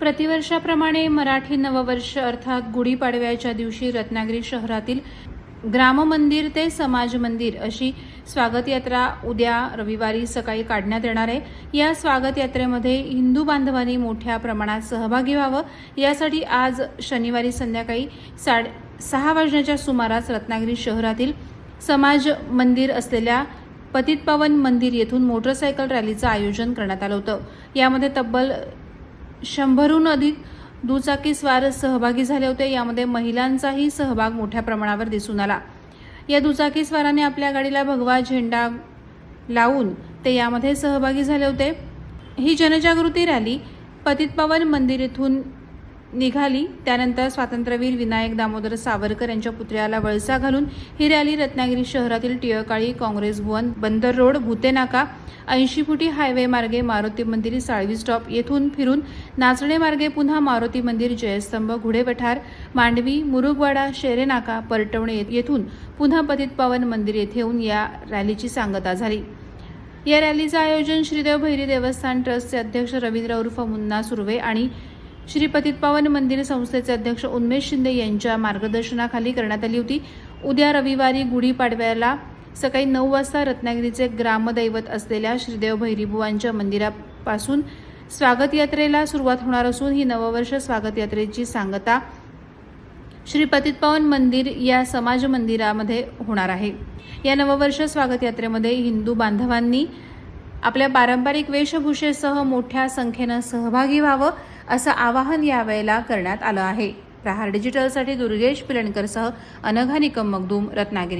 प्रतिवर्षाप्रमाणे मराठी नववर्ष अर्थात गुढीपाडव्याच्या दिवशी रत्नागिरी शहरातील ग्राम मंदिर ते समाज मंदिर अशी स्वागत यात्रा उद्या रविवारी सकाळी काढण्यात येणार आहे. या स्वागत यात्रेमध्ये हिंदू बांधवांनी मोठ्या प्रमाणात सहभागी व्हावं. यासाठी आज शनिवारी संध्याकाळी साडे सहा वाजण्याच्या सुमारास रत्नागिरी शहरातील समाज मंदिर असलेल्या पतितपावन मंदिर येथून मोटरसायकल रॅलीचं आयोजन करण्यात आलं होतं. यामध्ये तब्बल शंभरहून अधिक दुचाकी स्वार सहभागी झाले होते यामध्ये महिलांचाही सहभाग मोठ्या प्रमाणावर दिसून आला. या दुचाकीस्वाराने आपल्या गाडीला भगवा झेंडा लावून ते यामध्ये सहभागी झाले होते. ही जनजागृती रॅली पतितपावन मंदिर इथून निघाली. त्यानंतर स्वातंत्र्यवीर विनायक दामोदर सावरकर यांच्या पुतळ्याला वळसा घालून ही रॅली रत्नागिरी शहरातील टिळकाळी काँग्रेस भवन बंदर रोड भूतेनाका ऐंशी फुटी हायवे मार्गे मारुती मंदिर साळवी स्टॉप येथून फिरून नाचणे मार्गे पुन्हा मारुती मंदिर जयस्तंभ घुडेवठार मांडवी मुरुगवाडा शेरेनाका परटवणे येथून पुन्हा पतितपावन मंदिर येथे येऊन या रॅलीची सांगता झाली. या रॅलीचं आयोजन श्रीदेव भैरी देवस्थान ट्रस्टचे अध्यक्ष रवींद्र उर्फ मुन्ना सुर्वे आणि श्री पतितपावन मंदिर संस्थेचे अध्यक्ष उन्मेष शिंदे यांच्या मार्गदर्शनाखाली करण्यात आली होती. उद्या रविवारी गुढीपाडव्याला सकाळी नऊ वाजता रत्नागिरीचे ग्रामदैवत असलेल्या श्रीदेव भैरीबुवांच्या मंदिरापासून स्वागत यात्रेला सुरुवात होणार असून ही नववर्ष स्वागत यात्रेची सांगता श्री पतितपावन मंदिर या समाज मंदिरामध्ये होणार आहे. या नववर्ष स्वागत यात्रेमध्ये हिंदू बांधवांनी आपल्या पारंपरिक वेशभूषेसह मोठ्या संख्येनं सहभागी व्हावं. असं आवाहन यावेळेला करण्यात आलं आहे. प्रहार डिजिटलसाठी दुर्गेश पिलणकरसह अनघा निकम मगदूम रत्नागिरी.